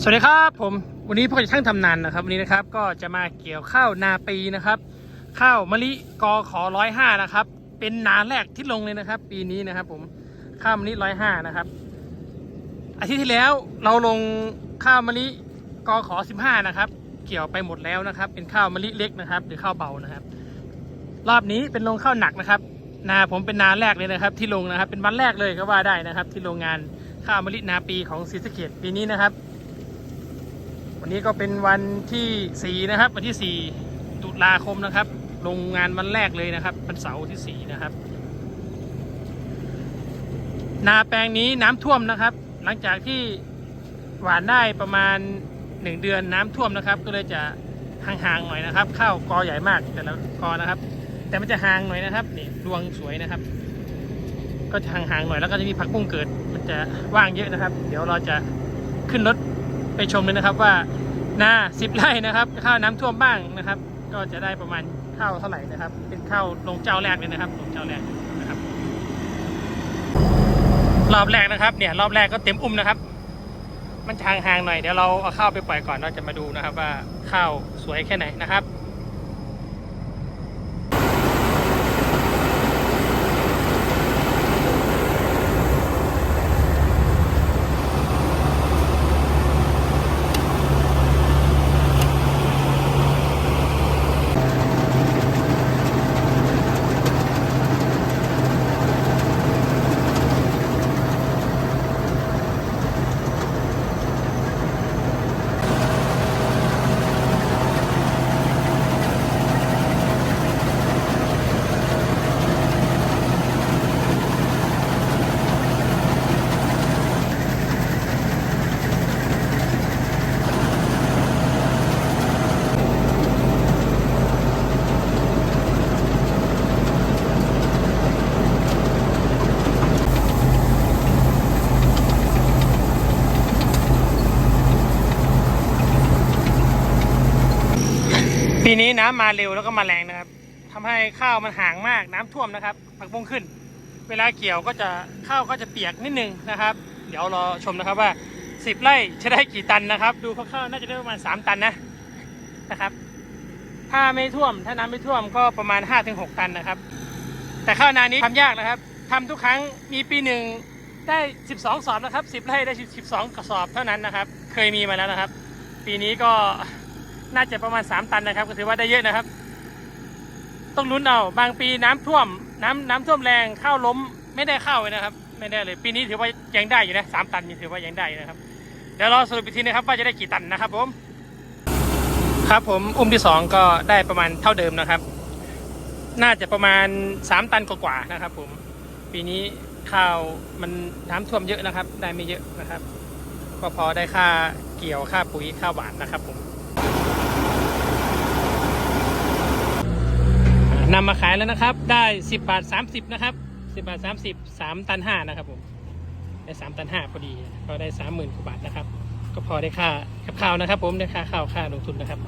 สวัสดีครับผมวันนี้พ่อจะช่างทำนานนะครับวันนี้นะครับก็จะมาเกี่ยวข้าวนาปีนะครับ ข้าวมะลิกอขอร้อยห้านะครับ เป็นนาแรกที่ลงเลยนะครับ ปีนี้นะครับ ผมข้าวมะลิร้อยห้านะครับ อาทิตย์ที่แล้วเราลงข้าวมะลิกอขอสิบห้านะครับ เกี่ยวไปหมดแล้วนะครับ เป็นข้าวมะลิเล็กนะครับ หรือข้าวเบานะครับ รอบนี้เป็นลงข้าวหนักนะครับ นาผมเป็นนาแรกเลยนะครับ ที่ลงนะครับ เป็นวันแรกเลยก็ว่าได้นะครับ ที่โรงงานข้าวมะลินาปีของศรีสะเกดปีนี้นะครับ วันนี้ก็เป็นวันที่ 4 นะครับ วันที่ 4 ตุลาคมนะครับโรงงานวันแรกเลยนะครับวันเสาร์ที่ 4 นะครับ นาแปลงนี้น้ำท่วมนะครับ หลังจากที่หวานได้ประมาณ 1 เดือนน้ำท่วมนะครับ ก็เลยจะห่างๆหน่อยนะครับ ข้าวกอใหญ่มากแต่ละกอนะครับ แต่มันจะห่างหน่อยนะครับนี่รวงสวยนะครับ ก็จะห่างๆหน่อยแล้วก็จะมีผักบุ้งเกิด มันจะว่างเยอะนะครับ เดี๋ยวเราจะขึ้นรถ ไปชมเลยนะครับว่านาสิบไร่นะครับข้าวน้ำท่วมบ้างนะครับ ก็จะได้ประมาณข้าวเท่าไหร่นะครับ เป็นข้าวลงเจ้าแรกเลยนะครับลงเจ้าแรกนะครับ รอบแรกนะครับ เนี่ย รอบแรกก็เต็มอุ้มนะครับ มันชางห่างหน่อยเดี๋ยวเราเอาข้าวไปปล่อยก่อนเราจะมาดูนะครับ ว่าข้าวสวยแค่ไหนนะครับ ปีนี้น้ำมาเร็วแล้วก็มาแรงนะครับทำให้ข้าวมันห่างมากน้ำท่วมนะครับผักบุ้งขึ้น เวลาเกี่ยวก็จะข้าวก็จะเปียกนิดนึงนะครับ เดี๋ยวรอชมนะครับว่า 10 ไร่จะได้กี่ตันนะครับ ดูคร่าวๆน่าจะได้ประมาณ 3 ตันนะนะครับ ถ้าไม่ท่วมถ้าน้ำไม่ท่วมก็ประมาณ 5-6 ตันนะครับ แต่ข้าวนานี้ทำยากนะครับทำทุกครั้งมีปีหนึ่งได้ 12 สอบนะครับ 10 ไร่ได้ 12 กระสอบเท่านั้นนะครับ เคยมีมาแล้วนะครับ ปีนี้ก็ น่าจะประมาณ 3 ตันนะครับ ก็ถือว่าได้เยอะนะครับ ต้องลุ้นเอาบางปีน้ำท่วม น้ำน้ำท่วมแรงข้าวล้มไม่ได้ข้าวเลยนะครับ ไม่ได้เลยปีนี้ถือว่ายังได้อยู่นะสามตันยังถือว่ายังได้นะครับ เดี๋ยวรอสรุปอีกทีนะครับว่าจะได้กี่ตันนะครับผม ครับผมอุ้มที่สองก็ได้ประมาณเท่าเดิมนะครับ น่าจะประมาณ 3 ตันกว่าๆนะครับ ผมปีนี้ข้าวมันน้ำท่วมเยอะนะครับ ได้ไม่เยอะนะครับ ก็พอได้ค่าเกี่ยวค่าปุ๋ยค่าหวานนะครับผม นำมาขายแล้วนะครับ ได้ 10 บาท 30 นะครับ 10 บาท 30 3 ตัน 5 นะครับผมได้ 3 ตัน 5 พอดี ก็ได้ 30,000กว่าบาทนะครับ ก็พอได้ค่ากับข้าวนะครับ ผมได้ค่าข้าวค่าลงทุนนะครับ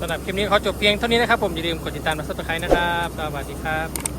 สำหรับคลิปนี้ขอจบเพียงเท่านี้นะครับผมอย่าลืมกดติดตามและซับสไครต์นะครับ สวัสดีครับ